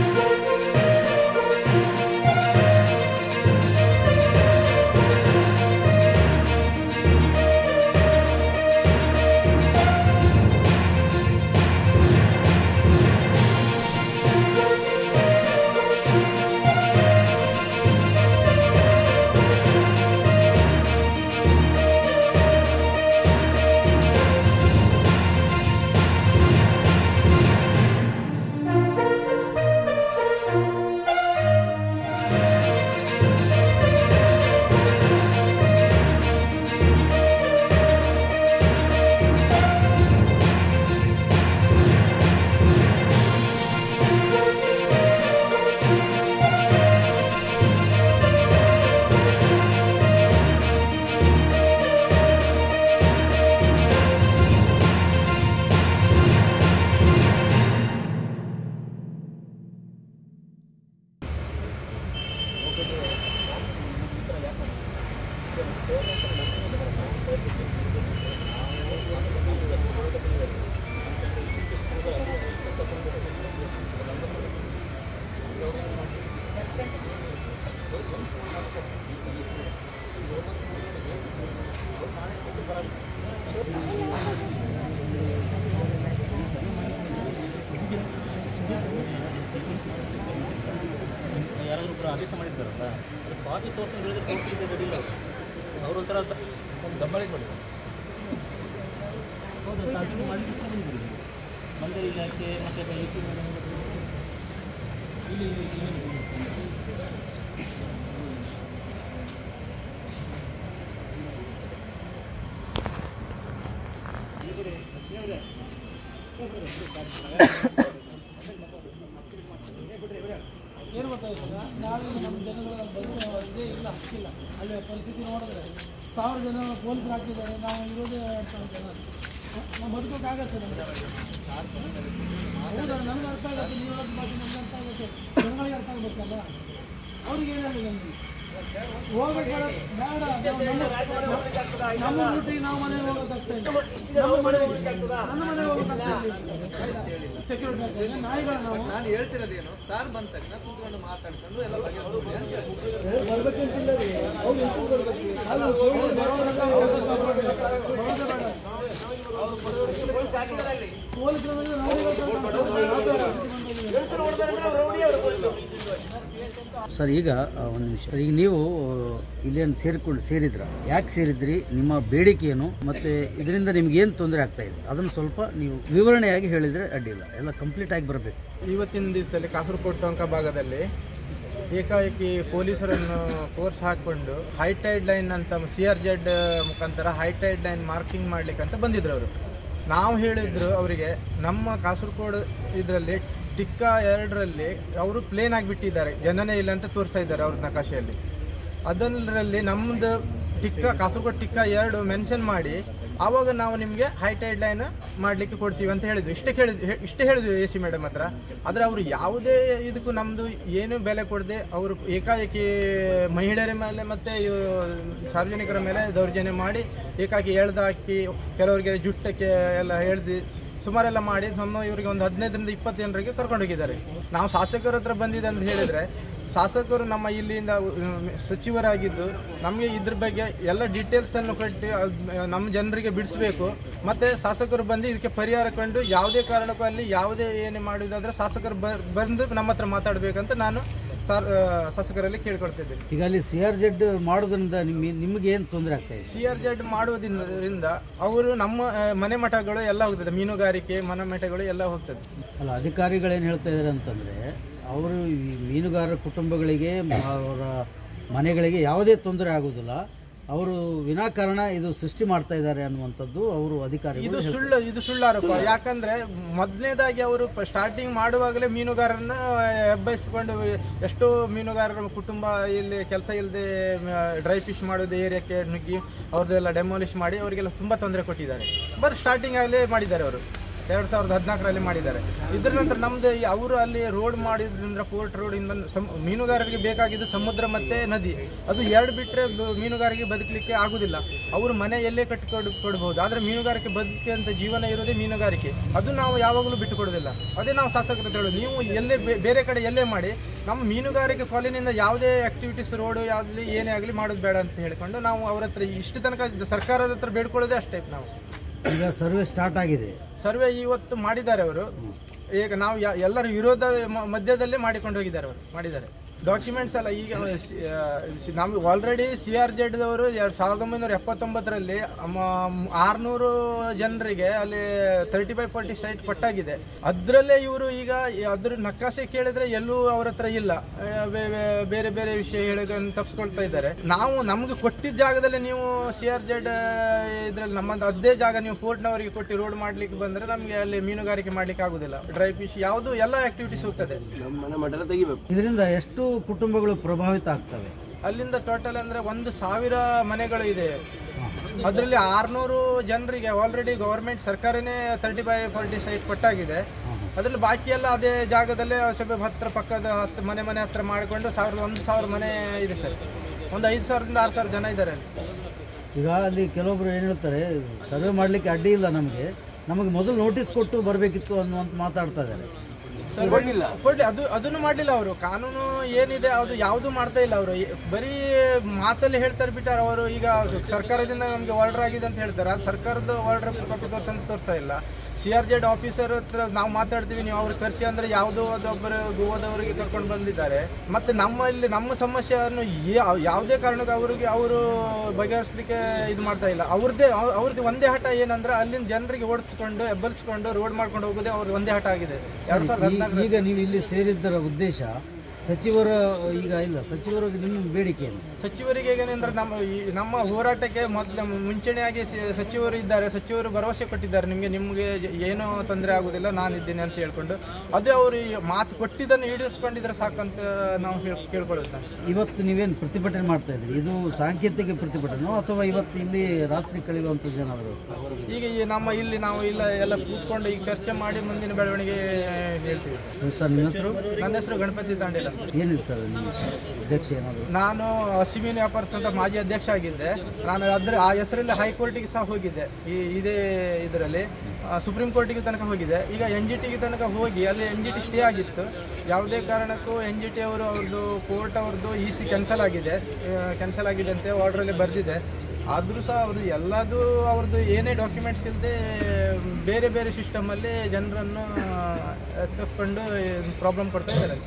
ಯಾರಾದರೂ ಕೂಡ ಆದೇಶ ಮಾಡಿದ್ದಾರಲ್ಲ ಅದು ಕಾಪಿ ತೋರಿಸಿ ಹೇಳಿದ್ರೆ ಕೋರ್ಟ್ ಇದೆ ರೆಡಿ ಇಲ್ಲ ಅವರು ಒಂಥರ ದಬ್ಬಾಳಿಗೆ ಮಾಡಿ ಹೌದು ಸ್ಟಾರ್ಟಿಂಗ್ ಮಾಡಲಿಕ್ಕೆ ಬಂದಿದ್ದೀರಿ ಮಂದಿರ ಇಲಾಖೆ ಮತ್ತು ಎ ಸಿ ಇಲ್ಲಿ ಇಲ್ಲಿ ಇಲ್ಲಿ ಏನು ಗೊತ್ತಾಗುತ್ತೆ ನಾಳೆ ನಮ್ಮ ಜನಗಳ ಬದುಕು ಇದೇ ಇಲ್ಲ, ಹಕ್ಕಿಲ್ಲ. ಅಲ್ಲಿ ಪರಿಸ್ಥಿತಿ ನೋಡಿದ್ರೆ ಸಾವಿರ ಜನ ಪೊಲೀಸರು ಹಾಕಿದ್ದಾರೆ, ನಾವು ಇರೋದೇ ಎರಡು ಸಾವಿರ ಜನ ನಾವು ಬದುಕೋಕ್ಕಾಗತ್ತೆ ನಮಗೆ. ಹೌದಾ? ನನಗೆ ಅರ್ಥ ಆಗುತ್ತೆ. ನೀವು ಹೇಳೋದು ನಮ್ಗೆ ಅರ್ಥ ಆಗುತ್ತೆ. ಜನಗಳಿಗೆ ಅರ್ಥ ಆಗಬೇಕಲ್ಲ? ಅವ್ರಿಗೆ ಏನಾಗಿದೆ ನಮಗೆ? ನಮ್ಮ- ರೂಟಿಗೆ ನಾವು ಮನೆಗೆ ಹೋಗೋದಷ್ಟೇ. ನಮ್ಮ ಮನೆ ನನ್ನ ಮನೆಗೆ ಹೋಗೋದಷ್ಟೇ. ಸೆಕ್ಯೂರಿಟಿ ಆಗ್ತದೆ ನಾಯಿಗಳ ನಾವು. ನಾನು ಹೇಳ್ತಿರೋದೇನು ಸರ್ ಬಂದ ತಕ್ಷಣ ಕೂತ್ಕೊಂಡು ಮಾತಾಡ್ಕೊಂಡು ಎಲ್ಲ ಬಗೆಹರಿಸ್ಕೊಳ್ಳಿ ಅಂತ ಹೇಳ್ತೀನಿ. ಸರ್, ಈಗ ಒಂದು ನಿಮಿಷ. ಈಗ ನೀವು ಇಲ್ಲೇನು ಸೇರಿಕೊಂಡು ಸೇರಿದ್ರ. ಯಾಕೆ ಸೇರಿದ್ರಿ? ನಿಮ್ಮ ಬೇಡಿಕೆ ಏನು ಮತ್ತೆ ಇದರಿಂದ ನಿಮ್ಗೆ ಏನು ತೊಂದರೆ ಆಗ್ತಾ ಇದೆ? ಅದನ್ನು ಸ್ವಲ್ಪ ನೀವು ವಿವರಣೆಯಾಗಿ ಹೇಳಿದರೆ ಅಡ್ಡಿಲ್ಲ ಎಲ್ಲ ಕಂಪ್ಲೀಟ್ ಆಗಿ ಬರಬೇಕು. ಇವತ್ತಿನ ದಿವಸದಲ್ಲಿ ಕಾಸರಗೋಡು ಟೊಂಕ ಭಾಗದಲ್ಲಿ ಏಕಾಏಕಿ ಪೊಲೀಸರನ್ನು ಫೋರ್ಸ್ ಹಾಕ್ಕೊಂಡು ಹೈಟೈಡ್ ಲೈನ್ ಅಂತ ಸಿ ಆರ್ ಜೆಡ್ ಮುಖಾಂತರ ಹೈಟೈಡ್ ಲೈನ್ ಮಾರ್ಕಿಂಗ್ ಮಾಡ್ಲಿಕ್ಕೆ ಅಂತ ಬಂದಿದ್ರು ಅವರು. ನಾವು ಹೇಳಿದ್ರು ಅವರಿಗೆ, ನಮ್ಮ ಕಾಸರಗೋಡು ಇದರಲ್ಲಿ ಟಿಕ್ಕ ಎರಡರಲ್ಲಿ ಅವರು ಪ್ಲೇನ್ ಆಗಿಬಿಟ್ಟಿದ್ದಾರೆ ಜನನೇ ಇಲ್ಲ ಅಂತ ತೋರಿಸ್ತಾ ಇದ್ದಾರೆ ಅವ್ರ ನಕಾಶೆಯಲ್ಲಿ ಅದರಲ್ಲಿ ನಮ್ಮದು ಟಿಕ್ಕ, ಕಾಸರಗೋಡು ಟಿಕ್ಕ ಎರಡು ಮೆನ್ಷನ್ ಮಾಡಿ, ಆವಾಗ ನಾವು ನಿಮಗೆ ಹೈಟೈಡ್ ಲೈನ್ ಮಾಡಲಿಕ್ಕೆ ಕೊಡ್ತೀವಿ ಅಂತ ಹೇಳಿದ್ವಿ. ಇಷ್ಟೇ ಕೇಳಿದ್ವಿ ಹೇ- ಇಷ್ಟೇ ಹೇಳಿದ್ವಿ ಎ ಸಿ ಮೇಡಮ್ ಹತ್ರ. ಆದರೆ ಅವರು ಯಾವುದೇ ಇದಕ್ಕೂ ನಮ್ಮದು ಏನು ಬೆಲೆ ಕೊಡದೆ, ಅವರು ಏಕಾಏಕಿ ಮಹಿಳೆಯರ ಮೇಲೆ ಮತ್ತು ಸಾರ್ವಜನಿಕರ ಮೇಲೆ ದೌರ್ಜನ್ಯ ಮಾಡಿ ಏಕಾಕಿ ಎಳ್ದು ಹಾಕಿ, ಕೆಲವರಿಗೆ ಜುಟ್ಟಕ್ಕೆ ಎಲ್ಲ ಎಳ್ದು ಸುಮಾರೆಲ್ಲ ಮಾಡಿ ನಮ್ಮ ಇವರಿಗೆ ಒಂದು ಹದಿನೈದರಿಂದ ಇಪ್ಪತ್ತು ಜನರಿಗೆ ಕರ್ಕೊಂಡು ಹೋಗಿದ್ದಾರೆ ನಾವು ಶಾಸಕರ ಹತ್ರ ಬಂದಿದೆ ಅಂತ ಹೇಳಿದರೆ, ಶಾಸಕರು ನಮ್ಮ ಇಲ್ಲಿಂದ ಸಚಿವರಾಗಿದ್ದು ನಮಗೆ ಇದ್ರ ಬಗ್ಗೆ ಎಲ್ಲ ಡೀಟೇಲ್ಸನ್ನು ಕೊಟ್ಟು ನಮ್ಮ ಜನರಿಗೆ ಬಿಡಿಸಬೇಕು. ಮತ್ತು ಶಾಸಕರು ಬಂದು ಇದಕ್ಕೆ ಪರಿಹಾರ ಕಂಡು ಯಾವುದೇ ಕಾರಣಕ್ಕೂ ಅಲ್ಲಿ ಯಾವುದೇ ಏನೇ ಮಾಡುವುದಾದ್ರೆ ಶಾಸಕರು ಬಂದು ನಮ್ಮ ಹತ್ರ ಮಾತಾಡಬೇಕಂತ ನಾನು ಸಾರ್ ಶಾಸಕರಲ್ಲಿ ಕೇಳ್ಕೊಳ್ತಿದ್ದೇನೆ. ಈಗ ಅಲ್ಲಿ ಸಿ ಆರ್ ಜೆಡ್ ಮಾಡೋದ್ರಿಂದ ನಿಮ್ಮ ನಿಮಗೆ ಏನು ತೊಂದರೆ ಆಗ್ತದೆ ಇದೆ? ಸಿ ಆರ್ ಜೆಡ್ ಮಾಡೋದ್ರಿಂದ ಅವರು ನಮ್ಮ ಮನೆ ಮಠಗಳು ಎಲ್ಲ ಹೋಗ್ತದೆ. ಮೀನುಗಾರಿಕೆ ಮನೆ ಮಠಗಳು ಎಲ್ಲ ಹೋಗ್ತದೆ. ಅಲ್ಲ ಅಧಿಕಾರಿಗಳೇನು ಹೇಳ್ತಾ ಇದ್ದಾರೆ ಅಂತಂದರೆ ಅವರು ಈ ಮೀನುಗಾರರ ಕುಟುಂಬಗಳಿಗೆ ಅವರ ಮನೆಗಳಿಗೆ ಯಾವುದೇ ತೊಂದರೆ ಆಗೋದಿಲ್ಲ ಅವರು ವಿನಾಕಾರಣ ಇದು ಸೃಷ್ಟಿ ಮಾಡ್ತಾ ಇದ್ದಾರೆ ಅನ್ನುವಂಥದ್ದು ಅವರು ಅಧಿಕಾರಿ ಇದು ಸುಳ್ಳು ಇದು ಸುಳ್ಳು ಆರೋಪ. ಯಾಕಂದ್ರೆ ಮೊದಲನೇದಾಗಿ ಅವರು ಸ್ಟಾರ್ಟಿಂಗ್ ಮಾಡುವಾಗಲೇ ಮೀನುಗಾರರನ್ನ ಹೆಬ್ಬಾಯಿಸ್ಕೊಂಡು ಎಷ್ಟೋ ಮೀನುಗಾರರ ಕುಟುಂಬ ಇಲ್ಲಿ ಕೆಲಸ ಇಲ್ಲದೆ ಡ್ರೈ ಫಿಶ್ ಮಾಡೋದು ಏರಿಯಾಕ್ಕೆ ನುಗ್ಗಿ ಅವ್ರದ್ದೆಲ್ಲ ಡೆಮಾಲಿಷ್ ಮಾಡಿ ಅವರಿಗೆಲ್ಲ ತುಂಬ ತೊಂದರೆ ಕೊಟ್ಟಿದ್ದಾರೆ. ಬರ್ ಸ್ಟಾರ್ಟಿಂಗ್ ಆಗಲೇ ಮಾಡಿದ್ದಾರೆ ಅವರು. ಎರಡು ಸಾವಿರದ ಹದಿನಾಲ್ಕರಲ್ಲಿ ಮಾಡಿದ್ದಾರೆ. ಇದ್ರ ನಂತರ ನಮ್ದು ಅವರು ಅಲ್ಲಿ ರೋಡ್ ಮಾಡಿದ್ರಿಂದ ಪೋರ್ಟ್ ರೋಡ್ ಇಂದ ಮೀನುಗಾರರಿಗೆ ಬೇಕಾಗಿದ್ದು ಸಮುದ್ರ ಮತ್ತೆ ನದಿ. ಅದು ಎರಡು ಬಿಟ್ಟರೆ ಮೀನುಗಾರಿಕೆ ಬದುಕಲಿಕ್ಕೆ ಆಗುದಿಲ್ಲ. ಅವರು ಮನೆ ಎಲ್ಲೇ ಕಟ್ಟಿಕೊಡ್, ಕೊಡ್ಬೋದು. ಆದರೆ ಮೀನುಗಾರಿಕೆ ಅಂತ ಜೀವನ ಇರೋದೇ ಮೀನುಗಾರಿಕೆ. ಅದು ನಾವು ಯಾವಾಗಲೂ ಬಿಟ್ಟು ಕೊಡೋದಿಲ್ಲ. ಅದೇ ನಾವು ಶಾಸಕರ ಹೇಳೋದು. ನೀವು ಎಲ್ಲೇ ಬೇರೆ ಕಡೆ ಎಲ್ಲೇ ಮಾಡಿ, ನಮ್ಮ ಮೀನುಗಾರಿಕೆ ಕಾಲೋನಿಯಿಂದ ಯಾವುದೇ ಆಕ್ಟಿವಿಟೀಸ್ ರೋಡು ಯಾವುದೇ ಏನೇ ಆಗಲಿ ಮಾಡೋದು ಬೇಡ ಅಂತ ಹೇಳ್ಕೊಂಡು ನಾವು ಅವ್ರ ಹತ್ರ ಇಷ್ಟು ತನಕ ಸರ್ಕಾರದ ಹತ್ರ ಬೇಡ್ಕೊಳ್ಳೋದೇ ಅಷ್ಟೇ ನಾವು. ಈಗ ಸರ್ವೆ ಸ್ಟಾರ್ಟ್ ಆಗಿದೆ. ಸರ್ವೆ ಇವತ್ತು ಮಾಡಿದ್ದಾರೆ ಅವರು. ಈಗ ನಾವು ಎಲ್ಲರೂ ವಿರೋಧ ಮಧ್ಯದಲ್ಲೇ ಮಾಡಿಕೊಂಡು ಹೋಗಿದ್ದಾರೆ ಅವರು ಮಾಡಿದ್ದಾರೆ. ಡಾಕ್ಯುಮೆಂಟ್ಸ್ ಎಲ್ಲ ಈಗ ನಮ್ಗೆ ಆಲ್ರೆಡಿ ಸಿ ಆರ್ ಜೆಡ್ ಅವರು ಎರಡು ಸಾವಿರದ ಒಂಬೈನೂರ ಎಪ್ಪತ್ತೊಂಬತ್ತರಲ್ಲಿ ಆರುನೂರು ಜನರಿಗೆ ಅಲ್ಲಿ ತರ್ಟಿ ಫೈವ್ ಫಾರ್ಟಿ ಸೈಟ್ ಕೊಟ್ಟಾಗಿದೆ ಅದರಲ್ಲೇ ಇವರು ಈಗ ಅದ್ರ ನಕಾಸೆ ಕೇಳಿದ್ರೆ ಎಲ್ಲೂ ಅವ್ರ ಹತ್ರ ಇಲ್ಲ. ಬೇ- ಬೇ- ಬೇರೆ ಬೇರೆ ವಿಷಯ ಹೇಳೋದನ್ನು ತಪ್ಪಿಸ್ಕೊಳ್ತಾ ಇದ್ದಾರೆ. ನಾವು ನಮ್ಗೆ ಕೊಟ್ಟಿದ್ದ ಜಾಗದಲ್ಲಿ ನೀವು ಸಿ ಆರ್ ಜೆಡ್ ಇದ್ರಲ್ಲಿ ನಮ್ಮದು ಅದೇ ಜಾಗ ನೀವು ಪೋರ್ಟ್ನವರಿಗೆ ಕೊಟ್ಟು ರೋಡ್ ಮಾಡ್ಲಿಕ್ಕೆ ಬಂದ್ರೆ ನಮಗೆ ಅಲ್ಲಿ ಮೀನುಗಾರಿಕೆ ಮಾಡ್ಲಿಕ್ಕೆ ಆಗುದಿಲ್ಲ ಡ್ರೈ ಫಿಶ್ ಯಾವುದು ಎಲ್ಲ ಆಕ್ಟಿವಿಟೀಸ್ ಹೋಗ್ತದೆ. ಇದರಿಂದ ಎಷ್ಟು ಕುಟುಂಬಗಳು ಪ್ರಭಾವಿತ ಆಗ್ತವೆ. ಅಲ್ಲಿಂದ ಟೋಟಲ್ ಅಂದ್ರೆ ಒಂದು ಸಾವಿರ ಮನೆಗಳು ಇದೆ ಅದರಲ್ಲಿ ಆರ್ನೂರು ಜನರಿಗೆ ಆಲ್ರೆಡಿ ಗೌರ್ಮೆಂಟ್ ಸರ್ಕಾರನೇ ತರ್ಟಿ ಬೈ ಫಾರ್ಟಿ ಸೈಟ್ ಕೊಟ್ಟಾಗಿದೆ ಅದರಲ್ಲಿ ಬಾಕಿ ಎಲ್ಲ ಅದೇ ಜಾಗದಲ್ಲೇ ಸ್ವಲ್ಪ ಹತ್ರ ಪಕ್ಕದ ಹತ್ತು ಮನೆ ಮನೆ ಹತ್ರ ಮಾಡಿಕೊಂಡು ಸಾವಿರದ ಒಂದು ಸಾವಿರ ಮನೆ ಇದೆ ಸರ್. ಒಂದು ಐದು ಸಾವಿರದಿಂದ ಆರು ಸಾವಿರ ಜನ ಇದ್ದಾರೆ ಈಗ ಅಲ್ಲಿ ಕೆಲವೊಬ್ರು ಏನು ಹೇಳ್ತಾರೆ ಸರ್ವೆ ಮಾಡಲಿಕ್ಕೆ ಅಡ್ಡಿ ಇಲ್ಲ ನಮಗೆ. ನಮಗೆ ಮೊದಲು ನೋಟಿಸ್ ಕೊಟ್ಟು ಬರಬೇಕಿತ್ತು ಅನ್ನುವಂತ ಮಾತಾಡ್ತಾ ಇದ್ದಾರೆ. ಅದು, ಅದನ್ನು ಮಾಡಲಿಲ್ಲ ಅವರು. ಕಾನೂನು ಏನಿದೆ, ಅದು ಯಾವುದು ಮಾಡ್ತಾ ಇಲ್ಲ ಅವರು. ಬರೀ ಮಾತಲ್ಲಿ ಹೇಳ್ತಾರೆ ಬಿಟ್ಟಾರ ಅವರು. ಈಗ ಸರ್ಕಾರದಿಂದ ನಮಗೆ ಆರ್ಡರ್ ಆಗಿದೆ ಅಂತ ಹೇಳ್ತಾರೆ. ಅದು ಸರ್ಕಾರದ ಆರ್ಡರ್ ಕಾಪಿ ತೋರ್ಸಂತ ತೋರಿಸ್ತಾ ಇಲ್ಲ. ಸಿ ಆರ್ ಜೆಡ್ ಆಫೀಸರ್ ಹತ್ರ ನಾವು ಮಾತಾಡ್ತೀವಿ ನೀವು ಅವ್ರಿಗೆ ಕರ್ಸಿ ಅಂದ್ರೆ ಯಾವುದೋ ಅದೊಬ್ಬರು ಗೋವಾದವರಿಗೆ ಕರ್ಕೊಂಡು ಬಂದಿದ್ದಾರೆ. ಮತ್ತೆ ನಮ್ಮ ಇಲ್ಲಿ ನಮ್ಮ ಸಮಸ್ಯೆಯನ್ನು ಯಾವುದೇ ಕಾರಣಕ್ಕೂ ಅವರಿಗೆ ಅವರು ಬಗೆಹರಿಸಲಿಕ್ಕೆ ಇದು ಮಾಡ್ತಾ ಇಲ್ಲ. ಅವ್ರದ್ದೇ ಅವ್- ಅವ್ರದ್ದು ಒಂದೇ ಹಠ ಏನಂದ್ರೆ ಅಲ್ಲಿನ ಜನರಿಗೆ ಓಡಿಸ್ಕೊಂಡು ಎಬ್ಬರಿಸ್ಕೊಂಡು ರೋಡ್ ಮಾಡ್ಕೊಂಡು ಹೋಗೋದೇ ಅವ್ರದ್ದು ಒಂದೇ ಹಠ ಆಗಿದೆ. ಎರಡ್ ಸಾವಿರದ ಹದಿನಾಲ್ಕು ಈಗ ನೀವು ಇಲ್ಲಿ ಸೇರಿದ್ದರ ಉದ್ದೇಶ ಸಚಿವರ ಈಗ ಇಲ್ಲ ಸಚಿವರು ನಿಮ್ಮ ಬೇಡಿಕೆ ಸಚಿವರಿಗೆ ಏನಂದ್ರೆ ನಮ್ಮ ಈ ನಮ್ಮ ಹೋರಾಟಕ್ಕೆ ಮೊದಲು ಮುಂಚೂಣಿಯಾಗಿ ಸಚಿವರು ಇದ್ದಾರೆ ಸಚಿವರು ಭರವಸೆ ಕೊಟ್ಟಿದ್ದಾರೆ. ನಿಮಗೆ ನಿಮಗೆ ಏನೂ ತೊಂದರೆ ಆಗೋದಿಲ್ಲ ನಾನು ಇದ್ದೇನೆ ಅಂತ ಹೇಳ್ಕೊಂಡು. ಅದೇ ಅವರು ಈ ಮಾತು ಕೊಟ್ಟಿದ್ದನ್ನು ಈಡೇರಿಸ್ಕೊಂಡಿದ್ರೆ ಸಾಕಂತ ನಾವು ಕೇಳ್ಕೊಳ್ಳುತ್ತೆ ಇವತ್ತು ನೀವೇನು ಪ್ರತಿಭಟನೆ ಮಾಡ್ತಾ ಇದ್ದೀರಿ? ಇದು ಸಾಂಕೇತಿಕ ಪ್ರತಿಭಟನೆ ಅಥವಾ ಇವತ್ತು ಇಲ್ಲಿ ರಾತ್ರಿ ಕಳೆಯುವಂಥದ್ದು ಏನಾದರೂ ಈಗ ಈ ನಮ್ಮ ಇಲ್ಲಿ ನಾವು ಇಲ್ಲ ಎಲ್ಲ ಕೂತ್ಕೊಂಡು ಈಗ ಚರ್ಚೆ ಮಾಡಿ ಮುಂದಿನ ಬೆಳವಣಿಗೆ ಹೇಳ್ತೀವಿ. ಸರ್ ನಿಮ್ಮ ಹೆಸರು? ನನ್ನ ಹೆಸರು ಗಣಪತಿ ದಾಂಡೇಲ ಏನಿದೆ ಸರ್ ಅಧ್ಯಕ್ಷ ಏನಾದರೂ? ನಾನು ಹಸಿಮೀನು ವ್ಯಾಪಾರ ಅಂತ ಮಾಜಿ ಅಧ್ಯಕ್ಷ ಆಗಿದ್ದೆ. ನಾನು ಅದ್ರ ಆ ಹೆಸರಲ್ಲಿ ಹೈಕೋರ್ಟಿಗೆ ಸಹ ಹೋಗಿದ್ದೆ. ಈ, ಇದೇ ಇದರಲ್ಲಿ. ಸುಪ್ರೀಂ ಕೋರ್ಟಿಗೆ ತನಕ ಹೋಗಿದೆ ಈಗ ಎನ್ ಜಿ ಟಿಗೆ ತನಕ ಹೋಗಿ, ಅಲ್ಲಿ ಎನ್ ಜಿ ಟಿ ಸ್ಟೇ ಆಗಿತ್ತು. ಯಾವುದೇ ಕಾರಣಕ್ಕೂ ಎನ್ ಜಿ ಟಿ ಅವರು ಅವ್ರದ್ದು ಕೋರ್ಟ್ ಅವ್ರದ್ದು ಇ ಸಿ ಕ್ಯಾನ್ಸಲ್ ಆಗಿದೆ. ಕ್ಯಾನ್ಸಲ್ ಆಗಿದೆ ಅಂತ ಆರ್ಡ್ರಲ್ಲಿ ಬರೆದಿದೆ. ಆದರೂ ಸಹ ಅವ್ರದ್ದು ಎಲ್ಲದೂ ಅವ್ರದ್ದು ಏನೇ ಡಾಕ್ಯುಮೆಂಟ್ಸ್ ಇಲ್ಲದೆ ಬೇರೆ ಬೇರೆ ಸಿಸ್ಟಮಲ್ಲಿ ಜನರನ್ನು ತಕ್ಕೊಂಡು ಪ್ರಾಬ್ಲಮ್ ಕೊಡ್ತಾ ಇದ್ದಾರೆ.